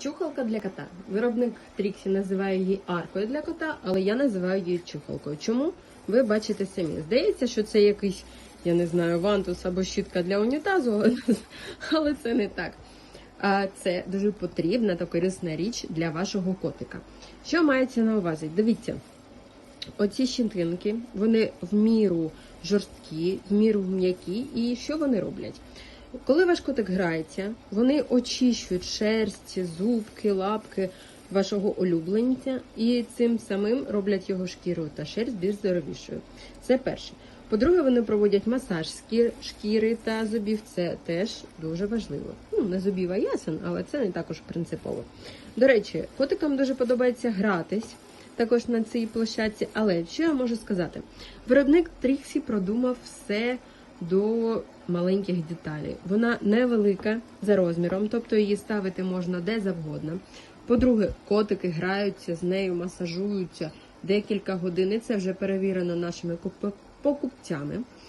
Чухалка для кота. Виробник Тріксі називає її аркою для кота, але я називаю її чухалкою. Чому? Ви бачите самі. Здається, що це якийсь, я не знаю, вантус або щітка для унітазу, але, це не так. А це дуже потрібна та корисна річ для вашого котика. Що мається на увазі? Дивіться, оці щітинки, вони в міру жорсткі, в міру м'які, і що вони роблять? Коли ваш котик грається, вони очищують шерсть, зубки, лапки вашого улюбленця і цим самим роблять його шкіру та шерсть більш здоровішою. Це перше. По-друге, вони проводять масаж шкір- шкіри та зубів. Це теж дуже важливо. Ну, не зубів, а ясен, але це не також принципово. До речі, котикам дуже подобається гратись також на цій площадці. Але що я можу сказати? Виробник Тріксі продумав все до маленьких деталей. Вона невелика за розміром, тобто її ставити можна де завгодно. По-друге, котики граються з нею, масажуються декілька годин. І це вже перевірено нашими покупцями.